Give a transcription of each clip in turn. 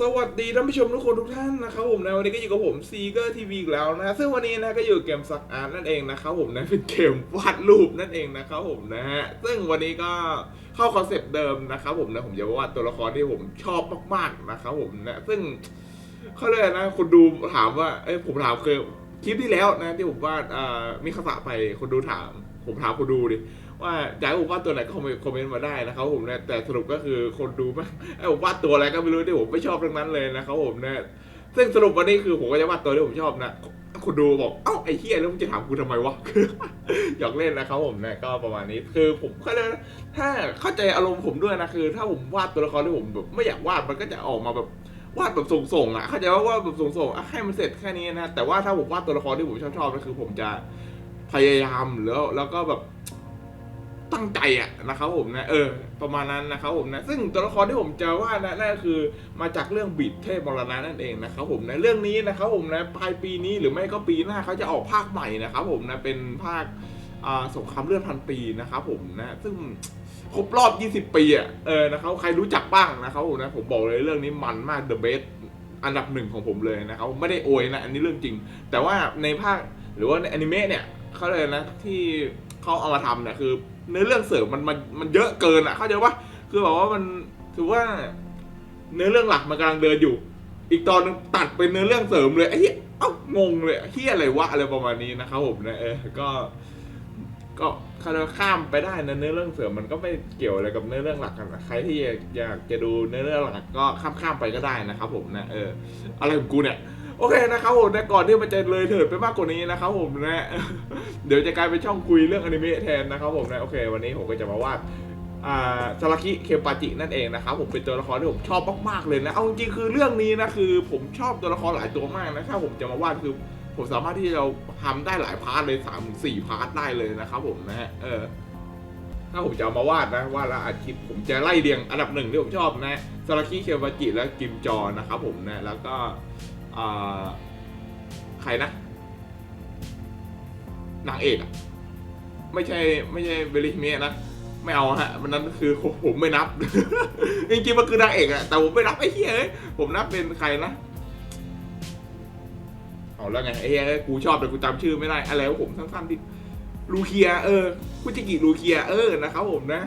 สวัสดีท่านผู้ชมทุกคนทุกท่านนะครับผมนะวันนี้ก็อยู่กับผมซีเกอร์ทีวีอีกแล้วนะซึ่งวันนี้นะก็อยู่เกมสักอาร์ตนั่นเองนะครับผมนะเป็นเกมวาดรูปนั่นเองนะครับผมนะฮะซึ่งวันนี้ก็เข้าคอนเซปต์เดิมนะครับผมนะผมจะวาดตัวละครที่ผมชอบมากๆนะครับผมนะซึ่งเขาเลยนะคนดูถามว่าเอ้ยผมถามเคยคลิปที่แล้วนะที่ผมวาดอ่ามีคาสะไปคนดูถาม ผมถามคนดูดิ ว่าอยากให้ผมวาดตัวไหนก็คอมเมนต์มาได้นะครับผมนะแต่สรุปก็คือคนดูไม่ไอ้ผมวาดตัวอะไรก็ไม่รู้ที่ผมไม่ชอบทั้งนั้นเลยนะครับผมนะซึ่งสรุปวันนี้คือผมก็จะวาดตัวที่ผมชอบนะคนดูบอกเอ้าไอ้เฮียแล้วมึงจะถามกูทำไมวะหยอกเล่นนะครับผมนะก็ประมาณนี้คือผมก็เลยถ้าเข้าใจอารมณ์ผมด้วยนะคือ ถ้าผมวาดตัวละครที่ผมแบบไม่อยากวาดมันก็จะออกมาแบบวาดแบบส่งๆอะเข้าใจว่าวาดแบบส่งๆอะให้มันเสร็จแค่นี้นะแต่ว่าถ้าผมวาดตัวละครที่ผมชอบๆก็คือผมจะพยายามแล้วแล้วก็แบบ ตั้งใจอะนะครับผมนะเออ ประมาณนั้นนะครับผมนะ ซึ่งตัวละครที่ผมจะว่านะนั่นคือมาจากเรื่องบิดเทพมรณะนั่นเองนะครับผมนะเรื่องนี้นะครับผมนะปลายปีนี้หรือไม่ก็ปีหน้าเขาจะออกภาคใหม่นะครับผมนะเป็นภาคสงครามเลือดพันปีนะครับผมนะซึ่งครบรอบ 20 ปีอะเออนะครับใครรู้จักบ้างนะครับผมนะผมบอกเลยเรื่องนี้มันมาก The Best อันดับหนึ่งของผมเลยนะครับไม่ได้โอยนะ อันนี้เรื่องจริง แต่ว่าในภาคหรือว่าในอนิเมะเนี่ยเขาเลยนะที่เขาเอามาทำเนี่ยคือ เนื้อเรื่องเสริมมันมันมันเยอะเกินอะเข้าใจปะคือแบบว่ามันถือว่า เนื้อเรื่องหลักมันกำลังเดินอยู่ อีกตอนนึงตัดเป็นเนื้อเรื่องเสริมเลยไอ้เหี้ยเอ้างงเลยเฮียอะไรวะอะไรประมาณนี้นะครับผมนะเออก็ก็คาข้ามไปได้นะเนื้อเรื่องเสริมมันก็ไม่เกี่ยวอะไรกับเนื้อเรื่องหลักกันนะใครที่อยากจะดูเนื้อเรื่องหลักก็ข้ามข้ามไปก็ได้นะครับผมนะเอออะไรของกูเนี่ย โอเคนะครับผมนะก่อนที่มันจะเลยเถิดไปมากกว่านี้นะครับผมนะเดี๋ยวจะกลายเป็นช่องคุยเรื่องอนิเมะแทนนะครับผมนะโอเค วันนี้ผมก็จะมาวาดอ่าซาราคิเคปาจินั่นเองนะครับผมเป็นตัวละครที่ผมชอบมากๆเลยนะเอาจริงๆคือเรื่องนี้นะคือ ผมชอบตัวละครหลายตัวมากนะถ้าผมจะมาวาดคือ ผมสามารถที่จะทำได้หลายพาร์ทเลยสามสี่พาร์ทได้เลยนะครับผมนะฮะเออถ้าผมจะมาวาดนะวาดแล้วอาทิตย์ผมจะไล่เรียงอันดับหนึ่งที่ผมชอบนะซาราคิเคปาจิและกิมจอนะครับผมนะแล้วก็ ใครนะ นางเอกอะไม่ใช่ไม่ใช่เบลิเมะนะ ไม่เอาฮะมันนั้นคือผมไม่นับ จริงๆมันคือนางเอกอะแต่ผมไม่นับไอ้เหี้ยเอ้ยผมนับเป็นใครนะเอาแล้วไงไอ้เหี้ยกูชอบแต่กูจำชื่อไม่ได้ อะไรวะผมสั้นๆที่ลูเคีย เออคุจิกิลูเคียเออนะครับผมนะ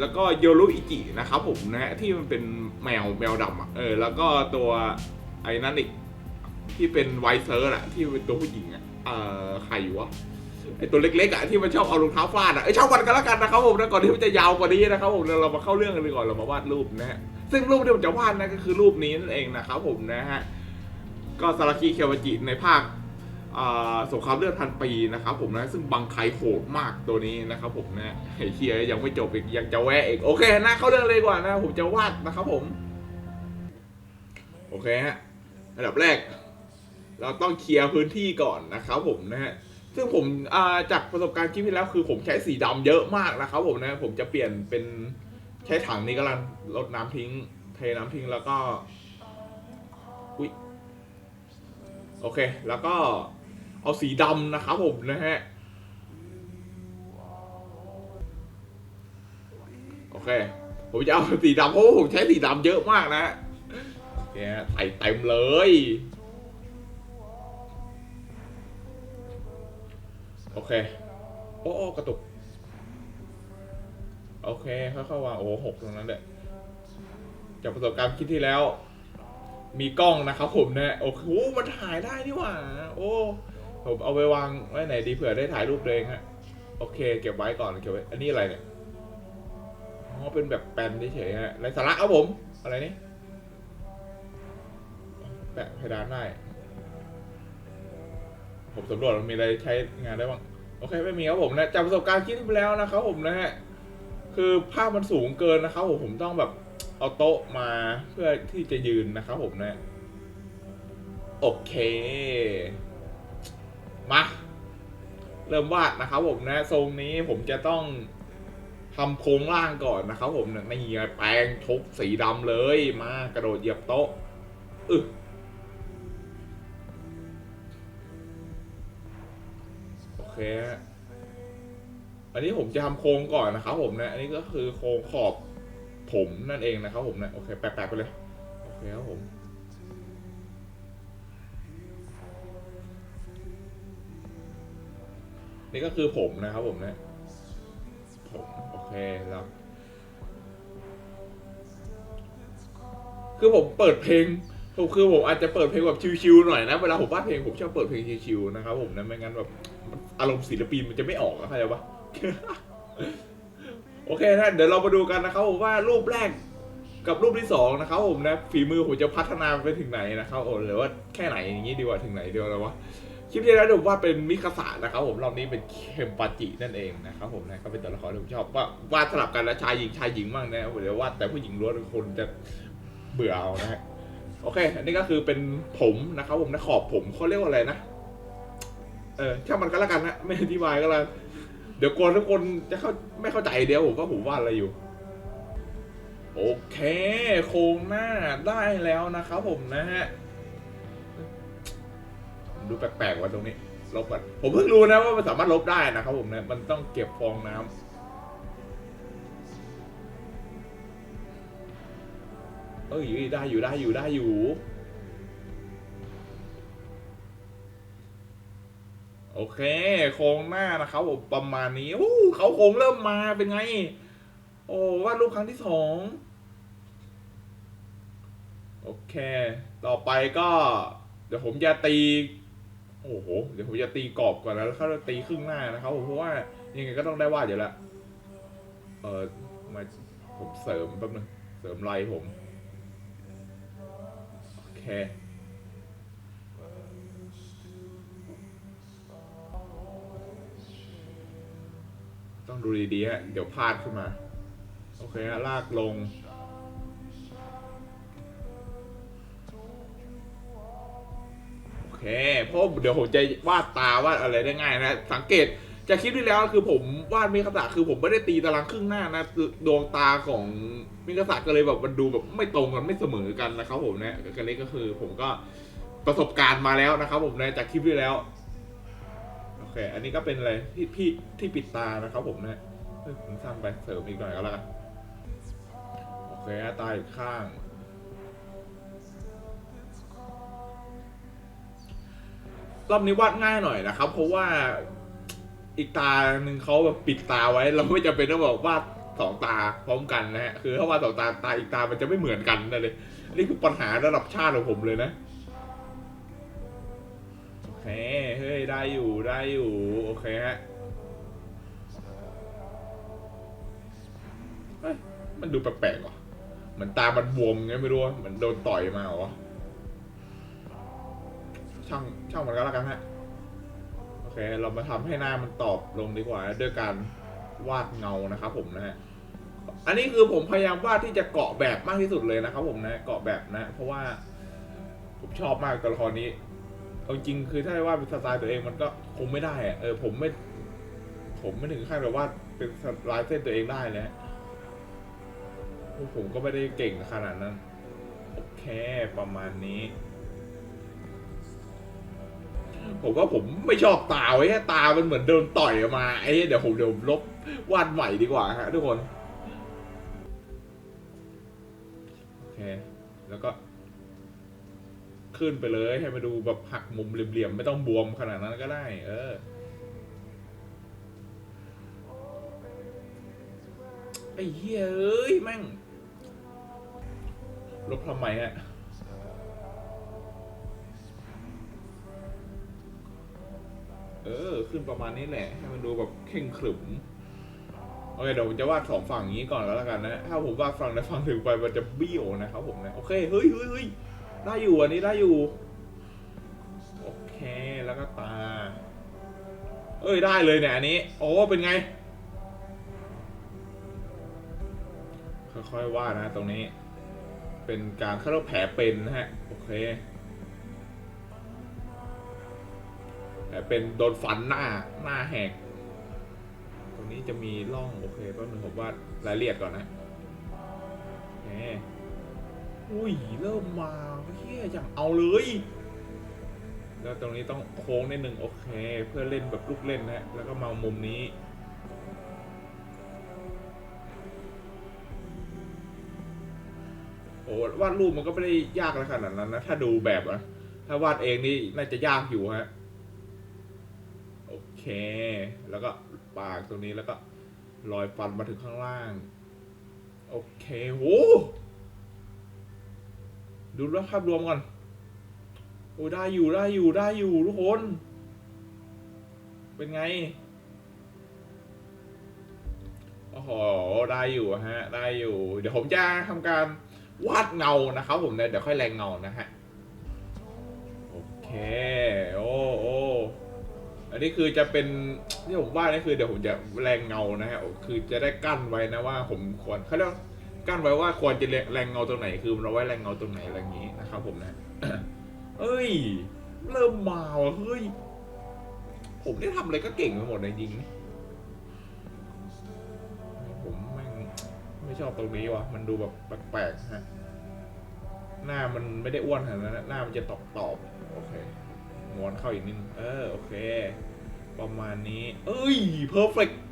แล้วก็โยรุอิจินะครับผมนะฮะที่มันเป็นแมวแมวดำอะเออ แล้วก็ตัว ไอ้นั่นอีกที่เป็นไวเซอร์อะที่เป็นตัวผู้หญิงอะเออใครวะไอตัวเล็กๆอะที่มันชอบเอารองเท้าฟาดอะไอยช่างวันกันแล้วกันนะครับผมนะก่อนที่มันจะยาวกว่านี้นะครับผมเรามาเข้าเรื่องกันเลยก่อนเรามาวาดรูปนะฮะซึ่งรูปที่ผมจะวาดนะก็คือรูปนี้นั่นเองนะครับผมนะฮะก็ซาราคิเคียวาจิในภาคสงครามเลือดพันปีนะครับผมนะซึ่งบังไคโหดมากตัวนี้นะครับผมนะไอ้เคียยังไม่จบอีกยังจะแวะอีกโอเคนะเข้าเรื่องเลยกว่านะผมจะวาดนะครับผมโอเคฮะ อันดับแรก เราต้องเคลียร์พื้นที่ก่อนนะครับผมนะฮะซึ่งผมจากประสบการณ์คลิปที่แล้วคือผมใช้สีดำเยอะมากนะครับผมนะผมจะเปลี่ยนเป็นใช้ถังนี้ก็แล้วลดน้ำทิ้ง เทน้ำทิ้งแล้วก็อุ้ยโอเค แล้วก็เอาสีดำนะครับผมนะฮะโอเค ผมจะเอาสีดำเพราะว่าผมใช้สีดำเยอะมากนะฮะ เคฮะใส่เต็มเลย โอเคโอ้โอ้กระตุก โอเคค่อยๆวางโอ้หกตรงนั้นแหละจากประสบการณ์คิดที่แล้ว มีกล้องนะครับผมเนะโอ้โหมันถ่ายได้นี่หว่า โอ้ผมเอาไปวางไว้ไหนดีเผื่อได้ถ่ายรูปเองฮะโอเค เก็บไว้ก่อนเก็บไว้ อันนี้อะไรเนี่ย อ๋อ เป็นแบบแปนเฉยๆฮะไรสาระครับผม อะไรนี่ แปะเพดานได้ ผมสำรวจมันมีอะไรใช้งานได้บ้าง โอเค ไม่มีครับผมนะจากประสบการณ์คิดไปแล้วนะครับผมนะฮะ คือภาพมันสูงเกินนะครับผมผมต้องแบบเอาโต๊ะมาเพื่อที่จะยืนนะครับผมนะ โอเค มาเริ่มวาดนะครับผมนะทรงนี้ผมจะต้องทำโครงล่างก่อนนะครับผมนะนี่ไงแปรงทุบสีดำเลยมากระโดดเหยียบโต๊ะอึ เคอันนี้ผมจะทำโครงก่อนนะครับผมนะ อันนี้ก็คือโครงขอบผมนั่นเองนะครับผมนะโอเคแปะๆไปเลยโอเคครับผมนี่ก็คือผมนะครับผมนะผมโอเคแล้วคือผมเปิดเพลงผมคือผมอาจจะเปิดเพลงแบบชิวๆหน่อยนะเวลาผมวาดเพลงผมชอบเปิดเพลงชิวๆนะครับผมนะไม่งั้นแบบ อารมณ์ศิลปินมันจะไม่ออกนะเข้าใจปะโอเคนะเดี๋ยวเรามาดูกันนะครับผมว่ารูปแรกกับรูปที่สองนะครับผมนะฝีมือผมจะพัฒนาไปถึงไหนนะครับโอ้หรือว่าแค่ไหนอย่างนี้ดีกว่าถึงไหนดียวแล้ววะคลิปที่แล้วผมว่าเป็นมิคาสะนะครับผมรอบนี้เป็นเคมปาจินั่นเองนะครับผมนะก็เป็นตัวละครที่ผมชอบว่าวาดสลับกันนะชายหญิงชายหญิงบ้างนะเดี๋ยววาดแต่ผู้หญิงล้วนคนจะเบื่อเอานะฮะโอเค อันนี้ก็คือเป็นผมนะครับผมนะขอบผมเขาเรียกว่าอะไรนะ เออช่างมันก็แล้วกันนะไม่อธิบายก็แล้วเดี๋ยวกลัวทุกคนจะเข้าไม่เข้าใจเดียวผมว่าผมวาดอะไรอยู่ โอเค โครงหน้าได้แล้วนะครับผมนะฮะดูแปลกๆว่าตรงนี้ลบก่อนผมเพิ่งรู้นะว่ามันสามารถลบได้นะครับผมนะมันต้องเก็บฟองน้ำเอ้ยได้อยู่ได้อยู่ได้อยู่ โอเค โครงหน้านะครับผมประมาณนี้โอ้เขาโครงเริ่มมาเป็นไง โอ้วาดรูปครั้งที่สองโอเค ต่อไปก็ เดี๋ยวผมจะตี โอ้โห เดี๋ยวผมจะตีกรอบก่อนนะแล้วเขาจะตีครึ่งหน้านะครับผมเพราะว่ายังไงก็ต้องได้วาดอยู่แล้วเออมาผมเสริมแป๊บนึงเสริมลายผม โอเค ต้องดูดีๆฮะเดี๋ยวพลาดขึ้นมา โอเคฮะลากลง โอเค เพราะเดี๋ยวผมจะวาดตาวาดอะไรได้ง่ายนะ สังเกตจากคลิปที่แล้วคือผมวาดมิคาสะคือผมไม่ได้ตีตารางครึ่งหน้านะดวงตาของมิคาสะก็เลยแบบมันดูแบบไม่ตรงกันไม่เสมอกันนะครับผมนะกันนี้ก็คือผมก็ประสบการณ์มาแล้วนะครับผมนะจากคลิปที่แล้ว เค อันนี้ก็เป็นอะไรที่พี่ที่ปิดตานะครับผมนะผมสั้นไปเสริมอีกหน่อยก็แล้วกันโอเคตาอีกข้าง รอบนี้วาดง่ายหน่อยนะครับ เพราะว่าอีกตาหนึ่งเขาแบบปิดตาไว้ เราไม่จำเป็นต้องแบบวาดสองตาพร้อมกันนะฮะคือถ้าวาดสองตาตาอีกตามันจะไม่เหมือนกันนะเลยนี่คือปัญหาระดับชาติของผมเลยนะ เคเฮ้ยได้อยู่ได้อยู่โอเคฮะมันดูแปลกๆว่ะเหมือนตามันบวมไงไม่รู้เหมือนโดนต่อยมาเหรอช่างช่างมันก็แล้วกันฮะโอเค เรามาทำให้หน้ามันตอบลงดีกว่าด้วยการวาดเงานะครับผมนะฮะอันนี้คือผมพยายามวาดที่จะเกาะแบบมากที่สุดเลยนะครับผมนะเกาะแบบนะ เพราะว่าผมชอบมากตัวละครนี้ เอาจริงคือถ้าวาดเป็นสไตล์ตัวเองมันก็คงไม่ได้อะเออผมไม่ ผมไม่ถึงขั้นแบบว่าเป็นลายเส้นตัวเองได้นะฮะพวกผมก็ไม่ได้เก่งขนาดนั้นโอเคประมาณนี้ ผมว่าผมไม่ชอบตาไว้ตา มันเหมือนโดนต่อยมาไอ้เดี๋ยวผมเดี๋ยวลบวาดใหม่ดีกว่าฮะทุกคนโอเคแล้วก็ ขึ้นไปเลย ให้มาดูแบบหักมุมเหลี่ยมๆไม่ต้องบวมขนาดนั้นก็ได้ เออไอ้เหี้ยเอ้ยแม่งลบทำไมฮะเออ ขึ้นประมาณนี้แหละ ให้มันดูแบบเข่งขรึมโอเคเดี๋ยวผมจะวาดสองฝั่งนี้ก่อนแล้วกันนะ ถ้าผมวาดฝั่งใดฝั่งหนึ่งไปมันจะเบี้ยวนะครับผมนะ โอเค เฮ้ยเฮ้ยเฮ้ย ได้อยู่อันนี้ได้อยู่ โอเคแล้วก็ตาเอ้ยได้เลยเนี่ยอันนี้ โอ้เป็นไง ค่อยๆวาดนะตรงนี้ เป็นการเข้าวแผลเป็นนะฮะ โอเคแผลเป็นโดนฟันหน้าหน้าแหก ตรงนี้จะมีร่อง โอเคแป๊บนึงผมวาดรายละเอียดก่อนนะโอเค อุ้ยเริ่มมาเฮียอย่างเอาเลย แล้วตรงนี้ต้องโค้งในิดนึงโอเค เพื่อเล่นแบบลูกเล่นนะแล้วก็มามุมนี้โออ้วาดรูปมันก็ไม่ได้ยากอะไรขนาดนั้นนะ ถ้าดูแบบอะถ้าวาดเองนี่น่าจะยากอยู่ฮะโอเค แล้วก็ปากตรงนี้แล้วก็รอยฟันมาถึงข้างล่าง โอเคโห ดูภาพรวมก่อน โอ้ได้อยู่ได้อยู่ได้อยู่ทุกคน เป็นไง โอ้โห ได้อยู่ฮะ ได้อยู่ เดี๋ยวผมจะทำการวาดเงานะครับผมเนี่ยเดี๋ยวค่อยแรงเงานะฮะ โอเค โอ้โอ้อันนี้คือจะเป็นที่ผมวาดนี่คือเดี๋ยวผมจะแรงเงานะฮะ คือจะได้กั้นไว้นะว่าผมควรเขาเรียกว่า กั้นไว้ว่าควรจะแรงเงาตรงไหนคือเราไว้แรงเงาตรงไหนอะไรอย่างนี้นะครับผมนะเอ้ย เริ่มมาเฮ้ย ผมได้ทำอะไรก็เก่งไปหมดเลยจริงผมแม่งไม่ชอบตรงนี้วะมันดูแบบแปลกๆฮะหน้ามันไม่ได้อ้วนขนาดนั้นนะหน้ามันจะตอบตอบๆโอเคม้วนเข้าอีกนิดนึงเออโอเค ประมาณนี้ เอ้ยเพอร์เฟกโ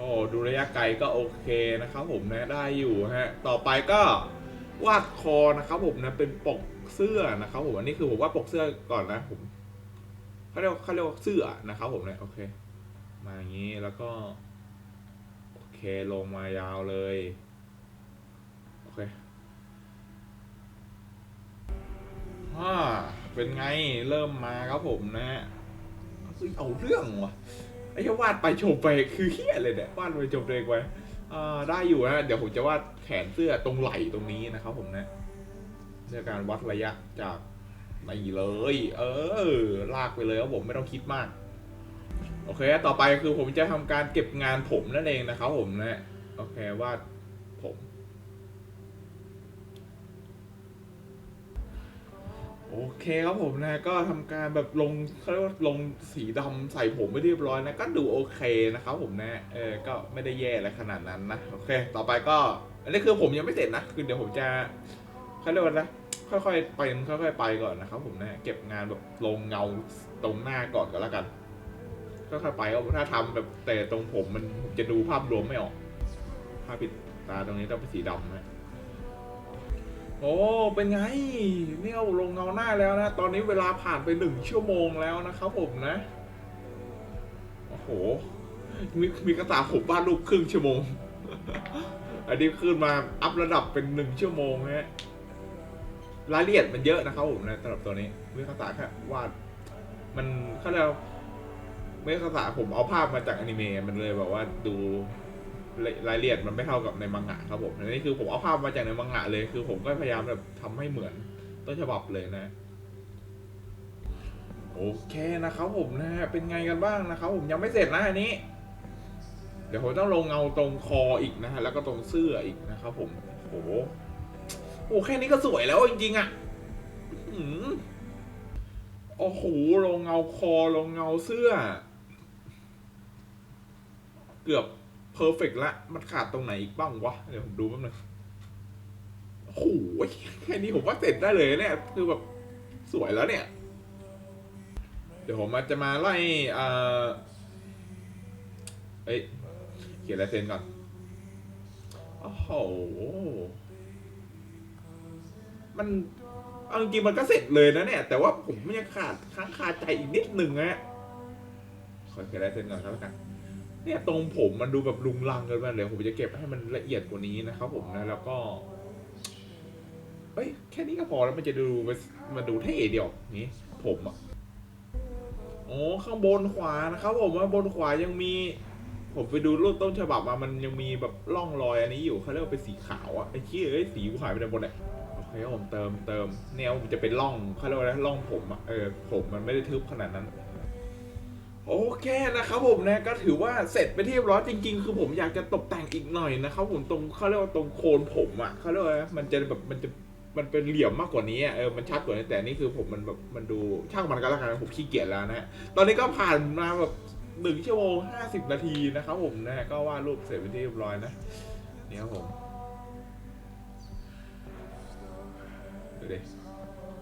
อ้ดูระยะไกลก็โอเคนะครับผมนะได้อยู่ฮะต่อไปก็วาดคอนะครับผมนะเป็นปกเสื้อนะครับผมอันนี้คือผมว่าปกเสื้อก่อนนะผมเขาเรียกเขาเรียกว่าเสื้อนะครับผมเนี่ยโอเค มาอย่างนี้แล้วก็โอเคลงมายาวเลยโอเคฮ่าเป็นไงเริ่มมาครับผมนะเอาเรื่องว่ะ อ้แค่วาดไปโชบไปคือเฮี้ยเลยเนี่ยวาดไปชบเลยไว้อ่าได้อยู่นะเดี๋ยวผมจะวาดแขนเสื้อตรงไหล่ตรงนี้นะครับผมนะในการวัดระยะจากไหนเลย เออ ลากไปเลยครับผมไม่ต้องคิดมาก โอเค ต่อไปคือผมจะทำการเก็บงานผมนั่นเองนะครับผมนะโอเควาด เคครับผมนะ ก็ทำการแบบลงเขาเรียกว่าลงสีดำใส่ผมไปเรียบร้อยนะ ก็ดูโอเคนะครับผมนะ เออ ก็ไม่ได้แย่อะไรขนาดนั้นนะ โอเค ต่อไปก็ อันนี้คือผมยังไม่เสร็จนะ คือเดี๋ยวผมจะเขาเรียกว่านะค่อยๆไปค่อยๆไปก่อนนะครับผมนะ เก็บงานแบบลงเงาตรงหน้าก่อนก็แล้วกัน ก็ค่อยไปเอาถ้าทำแบบแต่ตรงผมมันผมจะดูภาพรวมไม่ออก ภาพปิดตาตรงนี้ต้องเป็นสีดำนะ โอ้เป็นไงเนี่เอาลงเงาหน้าแล้วนะ ตอนนี้เวลาผ่านไปหนึ่งชั่วโมงแล้วนะครับผมนะ โอ้โห มีมีกระตาผมวาดรูปครึ่งชั่วโมง อันนี้ขึ้นมาอัพระดับเป็นหนึ่งชั่วโมงฮะรายละเอียดมันเยอะนะครับผมนะสำหรับตัวนี้มีกระตาแค่วาดมันเขาเรียกว่าไม่ภาษาผมเอาภาพมาจากอนิเมะมันเลยแบบว่าดู รายละเอียดมันไม่เท่ากับในมังงะครับผมอันนี้คือผมเอาภาพมาจากในมังงะเลย คือผมก็พยายามแบบทำให้เหมือนต้นฉบับเลยนะโอเคนะครับผมนะฮะเป็นไงกันบ้างนะครับผมยังไม่เสร็จนะอันนี้ เดี๋ยวผมต้องลงเงาตรงคออีกนะฮะแล้วก็ตรงเสื้ออีกนะครับผมโอ้โหโอ้แค่นี้ก็สวยแล้วจริงๆอะอ๋อหือโอ้โหลงเงาคอลงเงาเสื้อ เกือบ เพอร์เฟกละมันขาดตรงไหนอีกบ้างวะ เดี๋ยวผมดูแป๊บนึงโอ้โหแค่นี้ผมว่าเสร็จได้เลยเนี่ย คือแบบสวยแล้วเนี่ย เดี๋ยวผมจะมาไล่เอ่อเอ้ยเขียนลายเซ็นก่อน โอ้โห มันเอาจริงมันก็เสร็จเลยนะเนี่ย แต่ว่าผมยังขาดค้างคาใจอีกนิดหนึ่งนะขอเขียนลายเซ็นก่อนครับแล้วกัน เนี่ยตรงผมมันดูแบบลุงลังเกินไปเลยผมจะเก็บให้มันละเอียดกว่านี้นะครับผมนะแล้วก็เฮ้ยแค่นี้ก็พอแล้วมันจะดูมันดูเท่เดียวนี่ผมอะโอ้ข้างบนขวานะครับผมว่าบนขวายังมี ผมไปดูรูปต้นฉบับมามันยังมีแบบร่องรอยอันนี้อยู่เขาเรียกว่าเป็นสีขาวอะไอ้ขี้เอ้ยสีกูหายไปไหนหมดเนี่ยโอเคผมเติมเติมแนวมันจะเป็นร่องเขาเรียกว่าอะไรร่องผมอะเออผมมันไม่ได้ทึบขนาดนั้น โอเคนะครับผมนะก็ถือว่าเสร็จไปที่เรียบร้อยจริง ๆ คือผมอยากจะตกแต่งอีกหน่อยนะครับผมตรงเขาเรียกว่าตรงโคนผมอะเขาเรียกว่ามันจะแบบมันจะมันเป็นเหลี่ยมมากกว่านี้เออมันชัดกว่านี้แต่นี่คือผมมันแบบมันดูช่างมันก็แล้วกันผมขี้เกียจแล้วนะตอนนี้ก็ผ่านมาแบบหนึ่งชั่วโมงห้าสิบนาทีนะครับผมนะก็วาดรูปเสร็จไปที่เรียบร้อยนะเนี่ยครับผมดูดิ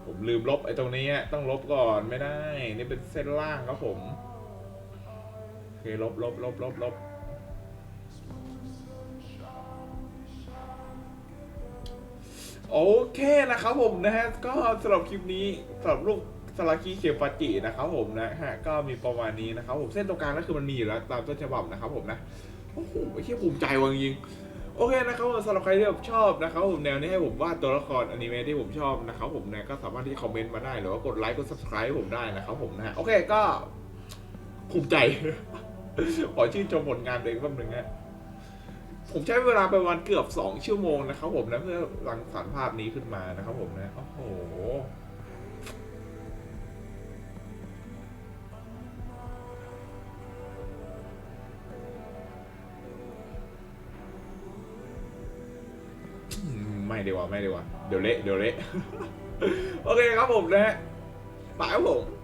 ผมลืมลบไอ้ตรงนี้ต้องลบก่อนไม่ได้ นี่เป็นเส้นล่างครับผม ลบลบลบลบลบโอเคนะครับผมนะฮะก็สำหรับคลิปนี้สำหรับรูปสลากิเคปาจินะครับผมนะฮะก็มีประมาณนี้นะครับผมเส้นตรงกลางก็คือมันมีอยู่แล้วตามต้นฉบับนะครับผมนะโอ้โหไม่ใช่ภูมิใจวังยิงโอเคนะครับสำหรับใครที่ชอบนะครับผมแนวนี้ให้ผมวาดตัวละครอนิเมะที่ผมชอบนะครับผมนะก็สามารถที่คอมเมนต์มาได้หรือว่ากดไลค์กด subscribe ผมได้นะครับผมนะฮะโอเคก็ภูมิใจ ขอชื่นชมผลงานตัวเองแป๊บนึงฮะผมใช้เวลาประมาณเกือบสองชั่วโมงนะครับผมนะเพื่อรังสรรค์ภาพนี้ขึ้นมานะครับผมนะ โอ้โหไม่ดีกว่าไม่ดีกว่าเดี๋ยวเละเดี๋ยวเละโอเคครับผมนะฮะไปครับผม